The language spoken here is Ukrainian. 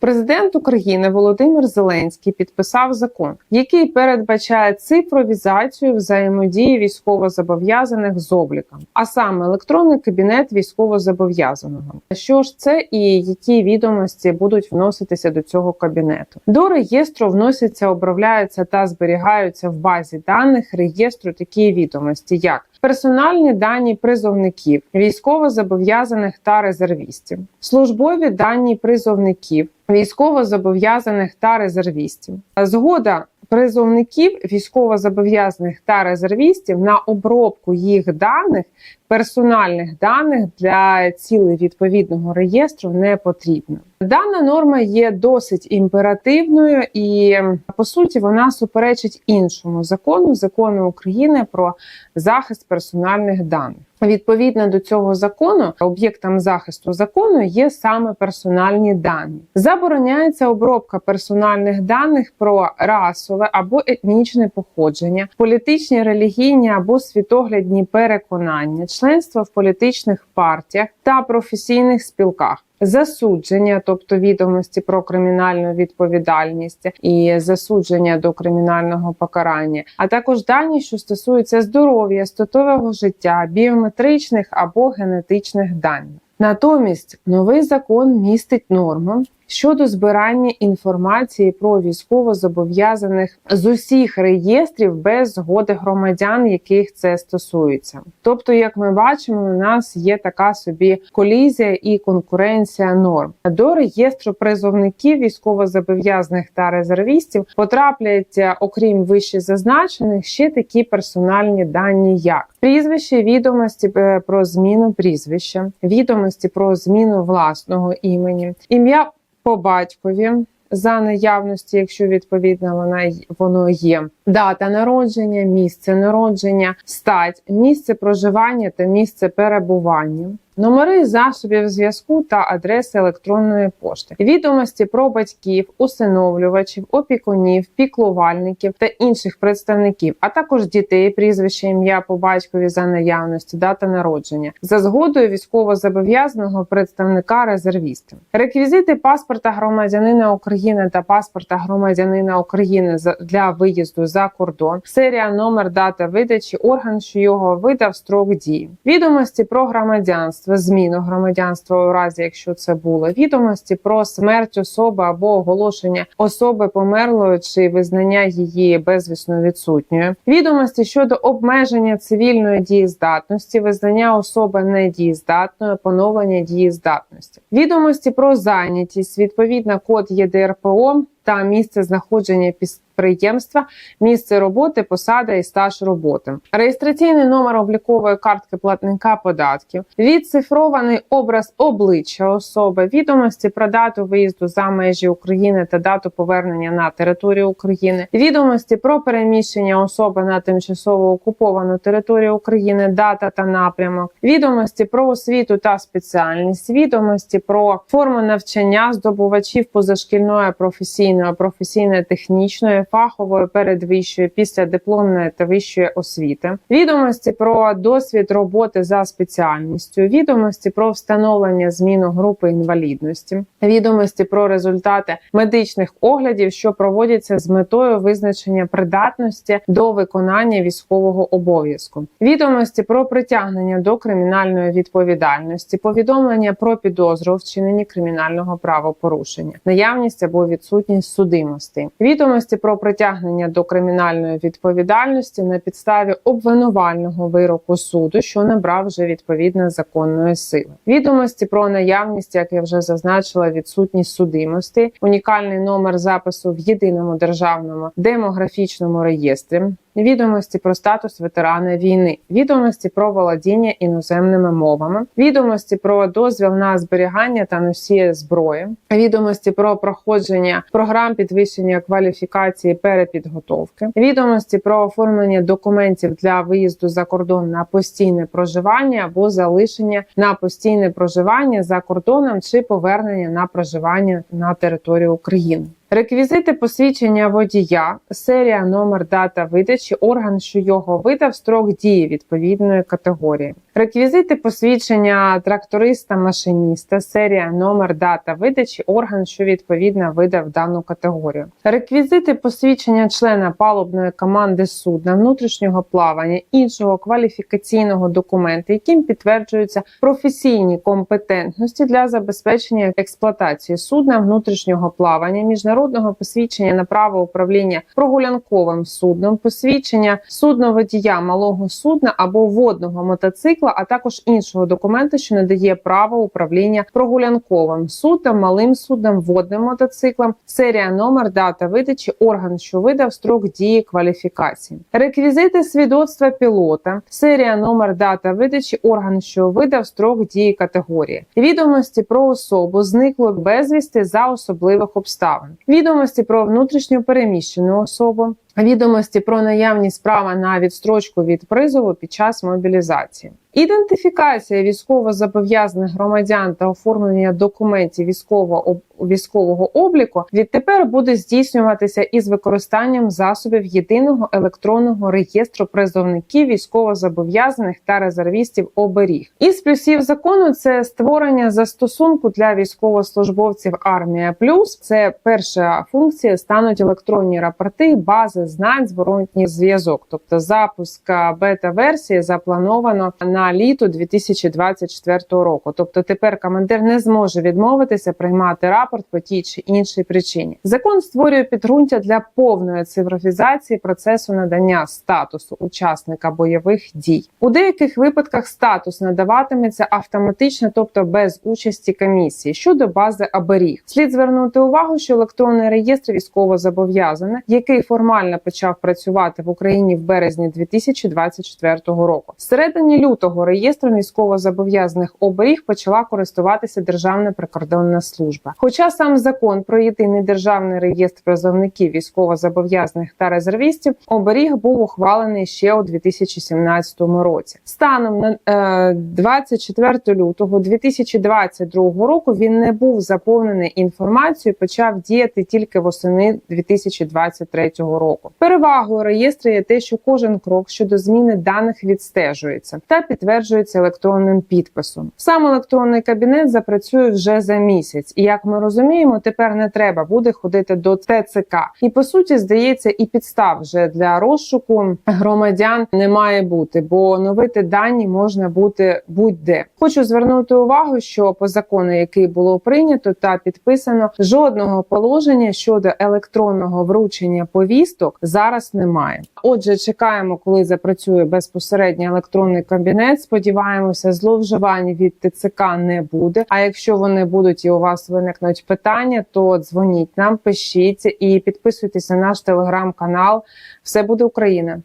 Президент України Володимир Зеленський підписав закон, який передбачає цифровізацію взаємодії військовозобов'язаних з обліком, а саме електронний кабінет військовозобов'язаного. Що ж це і які відомості будуть вноситися до цього кабінету? До реєстру вносяться, обробляються та зберігаються в базі даних реєстру такі відомості, як персональні дані призовників, військовозобов'язаних та резервістів, службові дані призовників, військовозобов'язаних та резервістів, згода призовників, військовозобов'язаних та резервістів на обробку їх даних, персональних даних для цілей відповідного реєстру не потрібна. Дана норма є досить імперативною і по суті вона суперечить іншому закону закону України про захист персональних даних. Відповідно до цього закону, об'єктом захисту закону є саме персональні дані. Забороняється обробка персональних даних про расове або етнічне походження, політичні, релігійні або світоглядні переконання, членство в політичних партіях та професійних спілках. Засудження, тобто відомості про кримінальну відповідальність і засудження до кримінального покарання, а також дані, що стосуються здоров'я, статового життя, біометричних або генетичних даних. Натомість новий закон містить норму щодо збирання інформації про військовозобов'язаних з усіх реєстрів без згоди громадян, яких це стосується. Тобто, як ми бачимо, у нас є така собі колізія і конкуренція норм до реєстру призовників військовозобов'язаних та резервістів потрапляють, окрім вище зазначених, ще такі персональні дані, як прізвище, відомості е, про зміну прізвища, відомості про зміну власного імені, ім'я по батькові. За наявності, якщо відповідно вона воно є, дата народження, місце народження, стать, місце проживання та місце перебування, номери засобів зв'язку та адреси електронної пошти, відомості про батьків, усиновлювачів, опікунів, піклувальників та інших представників, а також дітей, прізвище, ім'я по батькові за наявності, дата народження, за згодою військовозобов'язаного представника резервіста, реквізити паспорта громадянина України та паспорта громадянина України для виїзду за кордон, серія, номер, дата видачі, орган, що його видав, строк дії, відомості про громадянство, зміну громадянства у разі, якщо це було, відомості про смерть особи або оголошення особи померлої чи визнання її безвісно відсутньою, відомості щодо обмеження цивільної дієздатності, визнання особи недієздатною, поновлення дієздатності, відомості про зайнятість, відповідно код ЄДРПО та місце знаходження підприємства, місце роботи, посада і стаж роботи, реєстраційний номер облікової картки платника податків, відцифрований образ обличчя особи, відомості про дату виїзду за межі України та дату повернення на територію України, відомості про переміщення особи на тимчасово окуповану територію України, дата та напрямок, відомості про освіту та спеціальність, відомості про форму навчання здобувачів позашкільної професійної, професійно-технічної, фахової, передвищої, післядипломної та вищої освіти, відомості про досвід роботи за спеціальністю, відомості про встановлення зміну групи інвалідності, відомості про результати медичних оглядів, що проводяться з метою визначення придатності до виконання військового обов'язку, відомості про притягнення до кримінальної відповідальності, повідомлення про підозру вчиненні кримінального правопорушення, наявність або відсутність судимості, відомості про притягнення до кримінальної відповідальності на підставі обвинувального вироку суду, що набрав вже відповідно законної сили, відомості про наявність, як я вже зазначила, відсутність судимості, унікальний номер запису в єдиному державному демографічному реєстрі. Відомості про статус ветерана війни, відомості про володіння іноземними мовами, відомості про дозвіл на зберігання та носія зброї, відомості про проходження програм підвищення кваліфікації перепідготовки, відомості про оформлення документів для виїзду за кордон на постійне проживання або залишення на постійне проживання за кордоном чи повернення на проживання на територію України. Реквізити посвідчення водія, серія, номер, дата видачі, орган, що його видав, строк дії відповідної категорії. Реквізити посвідчення тракториста, машиніста, серія, номер, дата видачі, орган, що відповідно видав дану категорію. Реквізити посвідчення члена палубної команди судна, внутрішнього плавання, іншого кваліфікаційного документу, яким підтверджуються професійні компетентності для забезпечення експлуатації судна внутрішнього плавання, міжнародного посвідчення на право управління прогулянковим судном, посвідчення судноводія малого судна або водного мотоцикла, а також іншого документа, що надає право управління прогулянковим судном, малим судном, водним мотоциклом, серія номер, дата видачі, орган, що видав строк дії кваліфікації, реквізити свідоцтва пілота, серія номер, дата видачі, орган, що видав строк дії категорії, відомості про особу зникло безвісти за особливих обставин, відомості про внутрішньо переміщену особу. Відомості про наявність права на відстрочку від призову під час мобілізації, ідентифікація військовозобов'язаних громадян та оформлення документів військового військового обліку відтепер буде здійснюватися із використанням засобів єдиного електронного реєстру призовників військовозобов'язаних та резервістів оберіг. Із плюсів закону це створення застосунку для військовослужбовців Армія Плюс. Це перша функція стануть електронні рапорти, бази знань, зворотній зв'язок. Тобто запуск бета-версії заплановано на літо 2024 року. Тобто тепер командир не зможе відмовитися приймати рапорт по тій чи іншій причині. Закон створює підґрунтя для повної цифровізації процесу надання статусу учасника бойових дій. У деяких випадках статус надаватиметься автоматично, тобто без участі комісії щодо бази оберіг. Слід звернути увагу, що електронний реєстр військовозобов'язаних, який формально почав працювати в Україні в березні 2024 року. В середині лютого реєстром військовозобов'язаних оберіг почала користуватися Державна прикордонна служба. Хоча сам закон про єдиний державний реєстр призовників військовозобов'язаних та резервістів оберіг був ухвалений ще у 2017 році. Станом на е, 24 лютого 2022 року він не був заповнений інформацією, почав діяти тільки восени 2023 року. Перевагою реєстру є те, що кожен крок щодо зміни даних відстежується та підтверджується електронним підписом. Сам електронний кабінет запрацює вже за місяць, і як ми розуміємо, тепер не треба буде ходити до ТЦК. І по суті, здається, і підстав вже для розшуку громадян не має бути, бо оновити дані можна бути будь-де. Хочу звернути увагу, що по закону, який було прийнято та підписано, жодного положення щодо електронного вручення повісток зараз немає. Отже, чекаємо, коли запрацює безпосередньо електронний кабінет. Сподіваємося, зловживань від ТЦК не буде. А якщо вони будуть і у вас виникнуть питання, то дзвоніть нам, пишіть і підписуйтесь на наш телеграм-канал. Все буде Україна.